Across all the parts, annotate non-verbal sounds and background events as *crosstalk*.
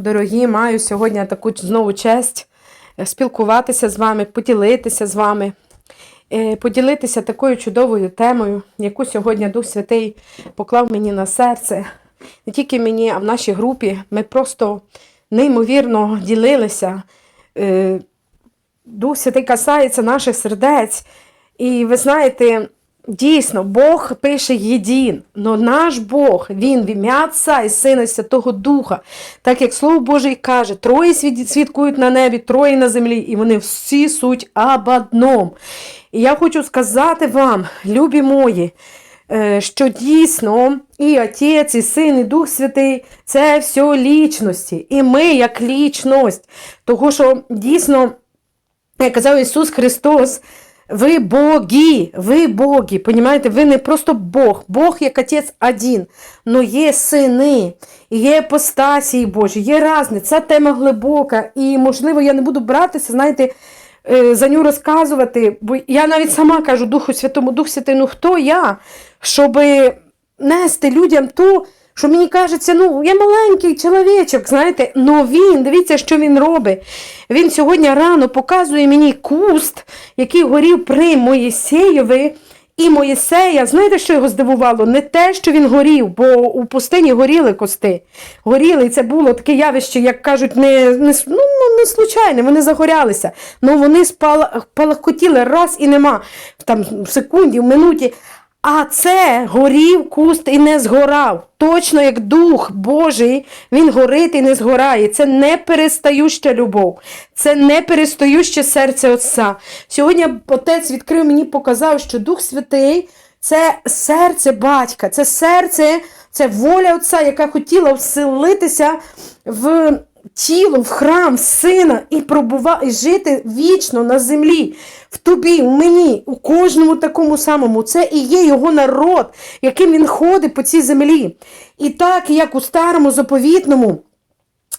Дорогі, маю сьогодні таку знову честь е, спілкуватися з вами, поділитися з вами, е, поділитися такою чудовою темою, яку сьогодні Дух Святий поклав мені на серце. Не тільки мені, а в нашій групі. Ми просто неймовірно ділилися. Е, Дух Святий касається наших сердець. І ви знаєте, дійсно, Бог пише єдин, но наш Бог, Він в ім'я Отця і Сина і Святого Духа, так як Слово Боже каже, троє свідкують на небі, троє на землі, і вони всі суть об одном. І я хочу сказати вам, любі мої, е, що дійсно і Отець, і Син, і Дух Святий це все лічності. І ми як лічність. Того, що дійсно як казав Ісус Христос, ви боги, ви боги, понімаєте, ви не просто Бог, Бог як Отець один, но є сини, є апостасії Божі, є різні. Ця тема глибока, і, можливо, я не буду братися, знаєте, е, за нього розказувати, бо я навіть сама кажу Духу Святому, Дух Святий, ну хто я, щоб нести людям то, що мені кажеться, ну, я маленький чоловічок, знаєте, но він, дивіться, що він робить. Він сьогодні рано показує мені куст, який горів при Моїсеєві. І Моїсея, знаєте, що його здивувало? Не те, що він горів, бо у пустині горіли кости. Горіли, і це було таке явище, як кажуть, не, не, ну, ну, не случайне, вони загорялися. Ну вони спала, палахкотіли раз і нема. Там, в секунді, в минуті. А це горів куст і не згорав. Точно як Дух Божий, він горить і не згорає. Це не перестающа любов, це не перестаюче серце Отця. Сьогодні Отець відкрив мені, показав, що Дух Святий це серце батька, це серце, це воля Отця, яка хотіла вселитися в тіло, в храм сина і пробува... і жити вічно на землі. В тобі, в мені, у кожному такому самому. Це і є його народ, яким він ходить по цій землі. І так, як у старому заповітному,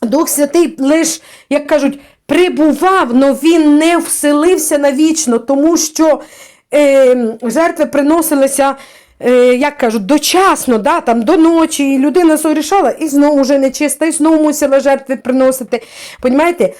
Дух Святий лиш, як кажуть, прибував, але він не вселився навічно, тому що е, жертви приносилися, е, як кажуть, дочасно, да, там, до ночі, і людина сорішала і знову вже нечиста, і знову мусила жертви приносити. Понімаєте?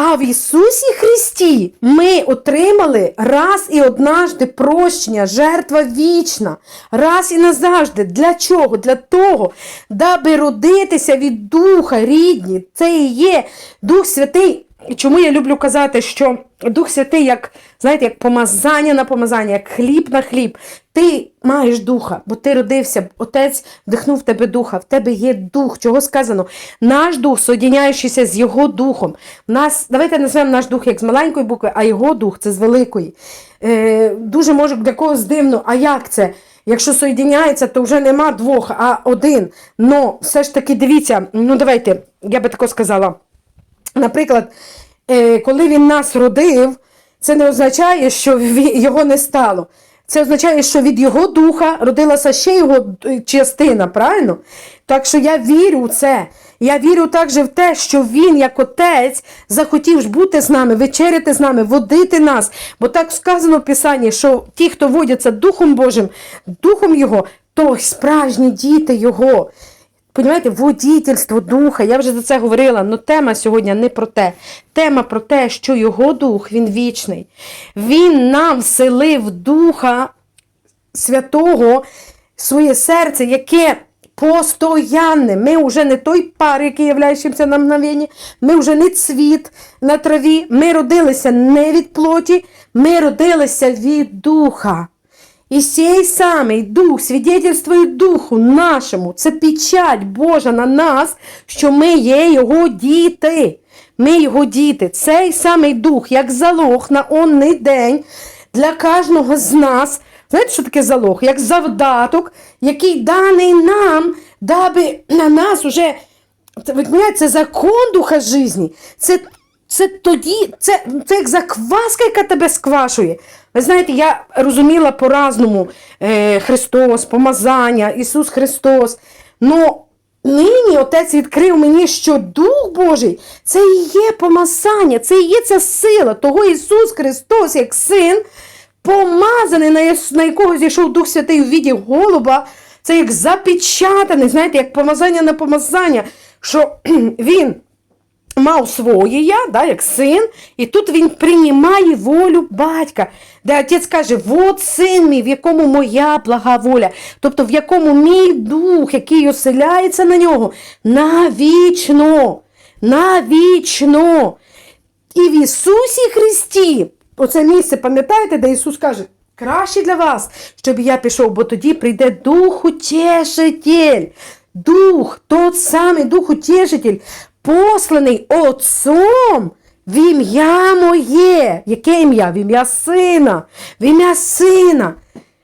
А в Ісусі Христі ми отримали раз і однажди прощення, жертва вічна, раз і назавжди. Для чого? Для того, даби родитися від Духа рідні. Це і є Дух Святий. Чому я люблю казати, що Дух Святий, як знаєте, як помазання на помазання, як хліб на хліб. Ти маєш духа, бо ти родився, отець вдихнув в тебе духа, в тебе є дух. Чого сказано? Наш дух, соєдняючися з його духом. Нас, давайте назвемо наш дух як з маленької букви, а його дух це з великої. Е, дуже може для когось дивно, а як це? Якщо соєдняється, то вже нема двох, а один. Но все ж таки дивіться, ну давайте, я би тако сказала. Наприклад, е, коли він нас родив, це не означає, що його не стало. Це означає, що від його духа родилася ще його е, частина, правильно? Так що я вірю в це. Я вірю також в те, що він, як отець, захотів бути з нами, вечеряти з нами, водити нас. Бо так сказано в Писанні, що ті, хто водяться Духом Божим, Духом Його, то справжні діти Його. Понімаєте, водітельство духа, я вже за це говорила, але тема сьогодні не про те. Тема про те, що його дух, він вічний. Він нам вселив духа святого, своє серце, яке постоянне. Ми вже не той пар, який являємося на мгновення, ми вже не цвіт на траві, ми родилися не від плоті, ми родилися від духа. І сей самий дух, свідетельствує духу нашому, це печать Божа на нас, що ми є його діти. Ми його діти. Цей самий дух, як залог на онний день для кожного з нас. Знаєте, що таке залог? Як завдаток, який даний нам, даби на нас уже це, закон духа житті. Це, це тоді, це, це як закваска, яка тебе сквашує. Ви знаєте, я розуміла по-разному е, Христос, помазання, Ісус Христос. Но нині Отець відкрив мені, що Дух Божий це і є помазання, це і є ця сила, того Ісус Христос, як син, помазаний, на, на якого зійшов Дух Святий у віді голуба, це як запечатаний, знаєте, як помазання на помазання. що *clears throat* він мав своє я, да, як син, і тут він приймає волю батька, де отець каже, от син мій, в якому моя блага воля, тобто в якому мій дух, який оселяється на нього, навічно, навічно. І в Ісусі Христі, оце місце, пам'ятаєте, де Ісус каже, краще для вас, щоб я пішов, бо тоді прийде Дух Утешитель. Дух, тот самий Дух Утешитель, посланий Отцом в ім'я моє. Яке ім'я? В ім'я Сина. В ім'я Сина.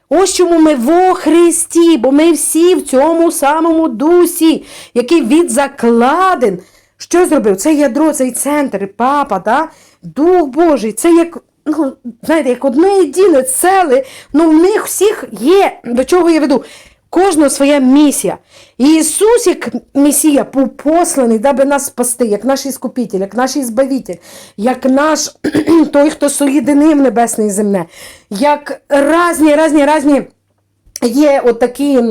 Ось чому ми во Христі, бо ми всі в цьому самому дусі, який відзакладен. Що зробив? Це ядро, цей центр, папа, да? Дух Божий, це як, ну, знаєте, як одне єдине цели, ну в них всіх є, до чого я веду. Кожного своя місія. І Ісус, як Месія, був посланий, даби нас спасти, як наш Іскупитель, як наш Ізбавитель, як наш *clears throat* той, хто соєдинив небесне і земне, як разні, разні, разні є отакі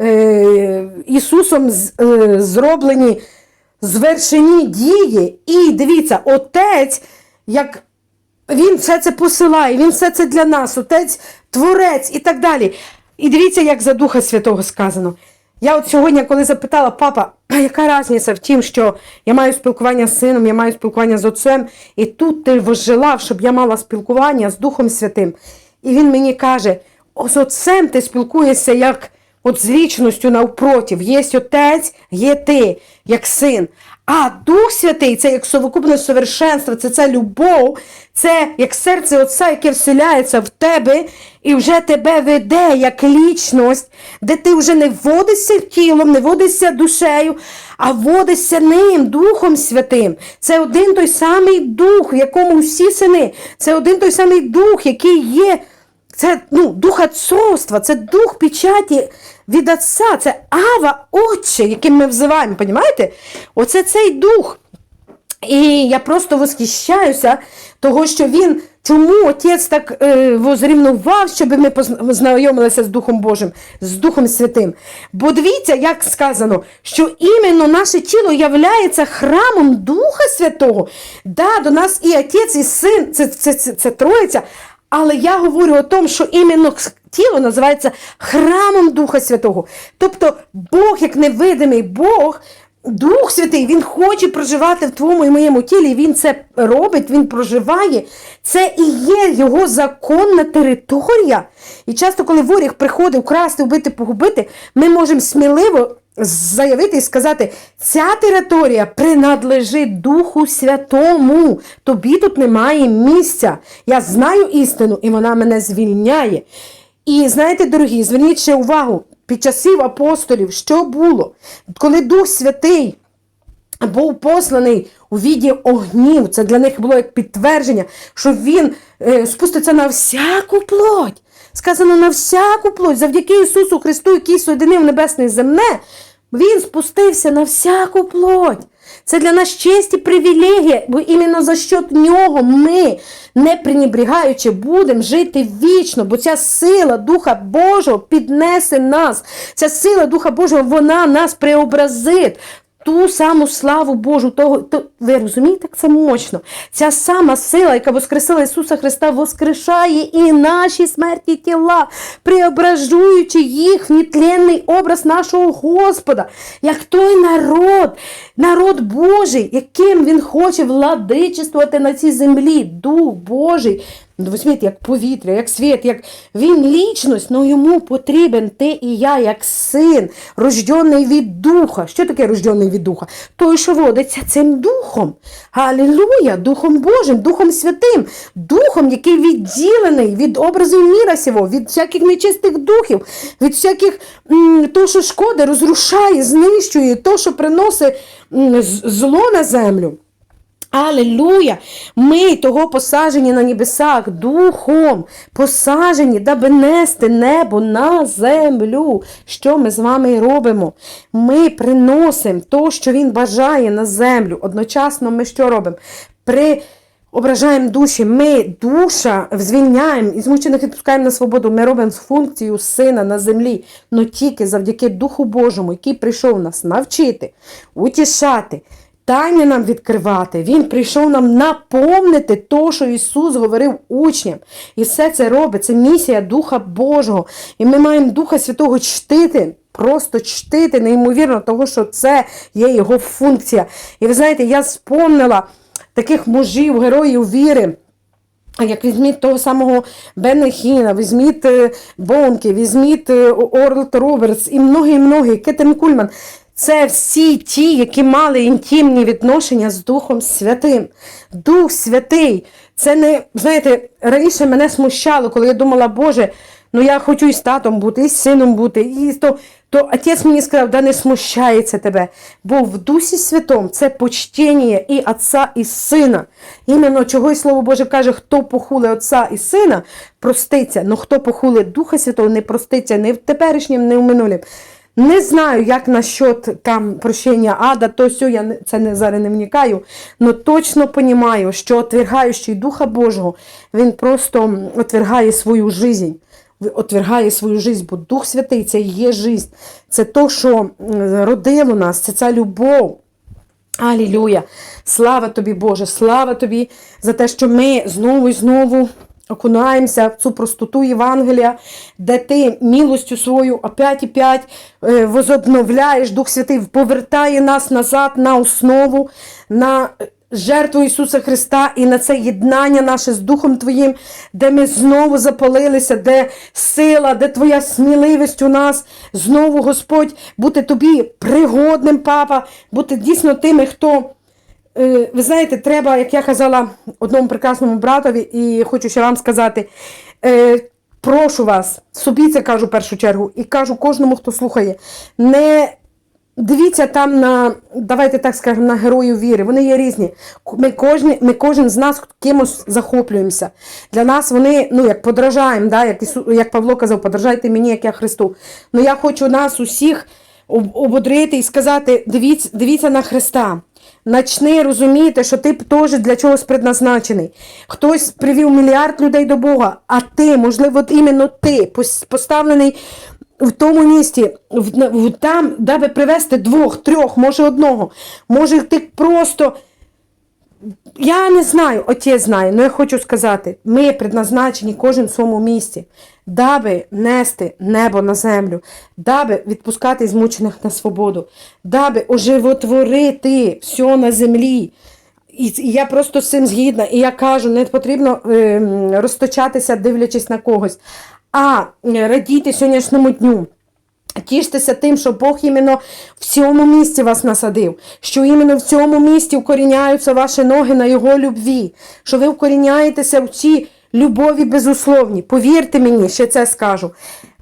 е, Ісусом з- е, зроблені звершені дії. І дивіться, Отець, як він все це посилає, він все це для нас, отець, творець і так далі. І дивіться, як за Духа Святого сказано. Я от сьогодні, коли запитала папа, *clears throat* а яка різниця в тім, що я маю спілкування з сином, я маю спілкування з отцем, і тут ти возжелав, щоб я мала спілкування з Духом Святим. І він мені каже: «О, з отцем ти спілкуєшся як от з вічністю навпротив. Є отець, є ти, як син. А Дух Святий це як совокупне совершенство, це ця любов, це як серце Отця, яке вселяється в тебе і вже тебе веде як лічність, де ти вже не вводишся тілом, не водишся душею, а водишся ним, Духом Святим. Це один той самий дух, в якому всі сини. Це один той самий дух, який є. Це ну, дух отцовства, це дух печаті від Отця, це Ава Отче, яким ми взиваємо, понімаєте? Оце цей дух. І я просто восхищаюся, того, що він, чому отець так е, возрівнував, щоб ми познайомилися з Духом Божим, з Духом Святим. Бо дивіться, як сказано, що іменно наше тіло являється храмом Духа Святого. Да, до нас і отець, і син, це, це, це, це троїця. Але я говорю о тому, що іменно тіло називається храмом Духа Святого. Тобто Бог, як невидимий Бог, Дух Святий, Він хоче проживати в твоєму і моєму тілі, він це робить, він проживає. Це і є його законна територія. І часто, коли ворог приходить вкрасти, вбити, погубити, ми можемо сміливо заявити і сказати, ця територія принадлежить Духу Святому. Тобі тут немає місця. Я знаю істину, і вона мене звільняє. І знаєте, дорогі, зверніть ще увагу, під часів апостолів, що було, коли Дух Святий був посланий у віді огнів, це для них було як підтвердження, що він е, спуститься на всяку плоть. Сказано на всяку плоть, завдяки Ісусу Христу, який соєдинив небесне і земне, Він спустився на всяку плоть. Це для нас честь і привілегія, бо іменно за счет нього ми, не пренебрігаючи, будемо жити вічно, бо ця сила Духа Божого піднесе нас. Ця сила Духа Божого, вона нас преобразить. Ту саму славу Божу, того, то, ви розумієте, як це мощно? Ця сама сила, яка воскресила Ісуса Христа, воскрешає і наші смерті тіла, преображуючи їх в нетленний образ нашого Господа, як той народ, народ Божий, яким Він хоче владичествувати на цій землі, Дух Божий. Ну, ви розумієте, як повітря, як світ, як він лічність, але йому потрібен ти і я, як син, рождений від духа. Що таке рождений від духа? Той, що водиться цим духом. Алілуя! Духом Божим, Духом Святим, Духом, який відділений від образу міра сього, від всяких нечистих духів, від всяких м, то, що шкоди, розрушає, знищує, то, що приносить зло на землю. Алілуя! Ми того посаджені на небесах духом, посаджені, даби нести небо на землю. Що ми з вами і робимо? Ми приносимо то, що він бажає на землю. Одночасно ми що робимо? При ображаємо душі, ми душа звільняємо і змучених відпускаємо на свободу. Ми робимо функцію сина на землі, але тільки завдяки Духу Божому, який прийшов нас навчити, утішати. Тайни нам відкривати. Він прийшов нам наповнити то, що Ісус говорив учням. І все це робить. Це місія Духа Божого. І ми маємо Духа Святого чтити, просто чтити, неймовірно, того, що це є його функція. І ви знаєте, я спомнила таких мужів, героїв віри. Як візьміть того самого Бена Хіна, візьміть е, Бонки, візьміть е, Орлт Робертс і многі-многі, Кетен Кульман. Це всі ті, які мали інтимні відношення з Духом Святим. Дух Святий. Це не, знаєте, раніше мене смущало, коли я думала, Боже, ну я хочу і з татом бути, і з сином бути. І то, то отець мені сказав, да не смущається тебе. Бо в Дусі Святом це почтення і отця, і сина. Іменно чого і Слово Боже каже, хто похуле отця і сина, проститься. Ну хто похуле Духа Святого, не проститься ні в теперішнім, ні в минулім. Не знаю, як насчет там прощення ада, то сьо, я це не зараз не вникаю, але точно розумію, що отвергаючий Духа Божого, він просто отвергає свою жизнь. Отвергає свою жизнь, бо Дух Святий це і є жизнь. Це то, що родило нас, це ця любов. Алілюя! Слава тобі, Боже, слава тобі за те, що ми знову і знову окунаємося в цю простоту Євангелія, де ти милостю свою опять і п'ять е, возобновляєш, Дух Святий повертає нас назад на основу, на жертву Ісуса Христа і на це єднання наше з Духом Твоїм, де ми знову запалилися, де сила, де Твоя сміливість у нас, знову, Господь, бути тобі пригодним, папа, бути дійсно тими, хто. Е, Ви знаєте, треба, як я казала одному прекрасному братові, і хочу ще вам сказати, е, прошу вас, собі це кажу в першу чергу, і кажу кожному, хто слухає, не дивіться там на, давайте так скажемо, на героїв віри. Вони є різні. Ми кожен, ми кожен з нас кимось захоплюємося. Для нас вони, ну, як подражаємо, да, як, як Павло казав, подражайте мені, як я Христу. Ну я хочу нас усіх ободрити і сказати: дивіться, дивіться на Христа. Начни розуміти, що ти теж для чогось предназначений. Хтось привів мільярд людей до Бога, а ти, можливо, от іменно ти поставлений в тому місці, в, в- там, даби привести двох, трьох, може одного. Може, ти просто. Я не знаю, отець знає, але я хочу сказати, ми предназначені кожен в своєму місці, даби нести небо на землю, даби відпускати змучених на свободу, даби оживотворити все на землі. І я просто з цим згідна. І я кажу, не потрібно ем, розточатися, дивлячись на когось, а е, радійте сьогоднішньому дню. Тіштеся тим, що Бог іменно в цьому місці вас насадив, що іменно в цьому місці укоріняються ваші ноги на Його любві, що ви вкоріняєтеся в цій любові безусловній. Повірте мені, ще це скажу.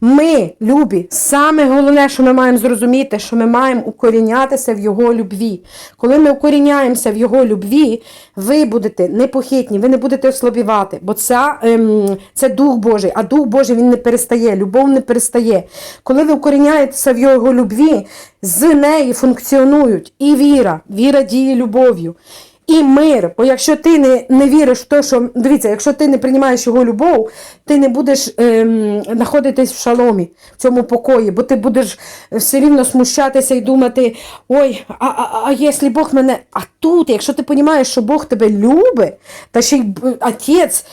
Ми, любі, саме головне, що ми маємо зрозуміти, що ми маємо укорінятися в Його любві. Коли ми укоріняємося в Його любві, ви будете непохитні, ви не будете ослабівати, бо це, ем, це Дух Божий, а Дух Божий він не перестає, любов не перестає. Коли ви укоріняєтеся в Його любві, з неї функціонують і віра, віра діє любов'ю. І мир, бо якщо ти не, не віриш в те, що дивіться, якщо ти не приймаєш його любов, ти не будеш ем, знаходитись в шаломі, в цьому покої, бо ти будеш все рівно смущатися і думати, ой, а, а, а якщо Бог мене. А тут, якщо ти розумієш, що Бог тебе любить, та ще й отець,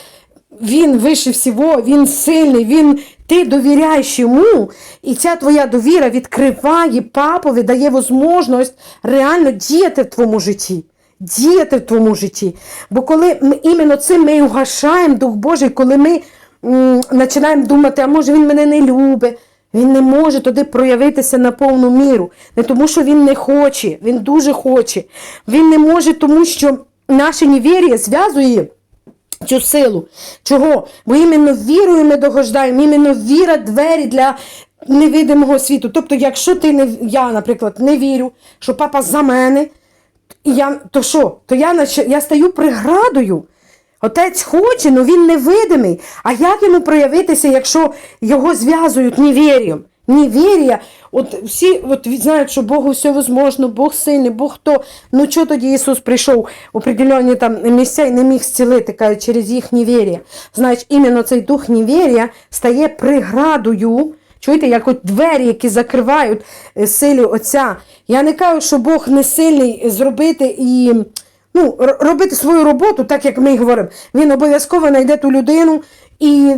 він вище всього, він сильний, він, ти довіряєш йому, і ця твоя довіра відкриває папові, дає можливість реально діяти в твоєму житті. Діяти в твоєму житті. Бо коли ми іменно цим ми угашаємо Дух Божий, коли ми починаємо думати, а може він мене не любить, він не може туди проявитися на повну міру. Не тому, що він не хоче, він дуже хоче. Він не може, тому що наше невір'я зв'язує цю силу. Чого? Бо іменно вірою ми догождаємо, іменно віра двері для невидимого світу. Тобто, якщо ти не я, наприклад, не вірю, що папа за мене, і я, то що? То я, я стаю преградою. Отець хоче, але він невидимий. А як йому проявитися, якщо його зв'язують невір'ям? Невір'я, от всі от знають, що Богу все возможно, Бог сильний, Бог хто. Ну чого тоді Ісус прийшов в определенні там місця і не міг зцілити, кажуть, через їх невір'я. Значить, іменно цей дух невір'я стає преградою. Чуєте, як от двері, які закривають е, силі Отця. Я не кажу, що Бог не сильний зробити і ну, робити свою роботу, так як ми говоримо. Він обов'язково знайде ту людину і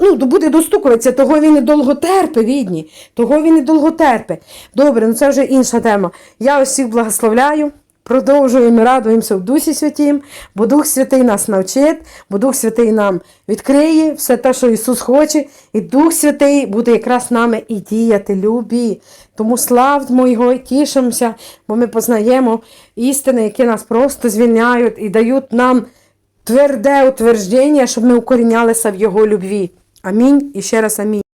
ну, буде достукуватися, того він і довго терпе, відні. Того він і довго терпе. Добре, ну це вже інша тема. Я усіх благословляю. Продовжуємо, радуємося в Дусі Святім, бо Дух Святий нас навчить, бо Дух Святий нам відкриє все те, що Ісус хоче, і Дух Святий буде якраз нами і діяти, любі. Тому славмо Його і тішимося, бо ми познаємо істини, які нас просто звільняють і дають нам тверде утвердження, щоб ми укорінялися в Його любві. Амінь і ще раз амінь.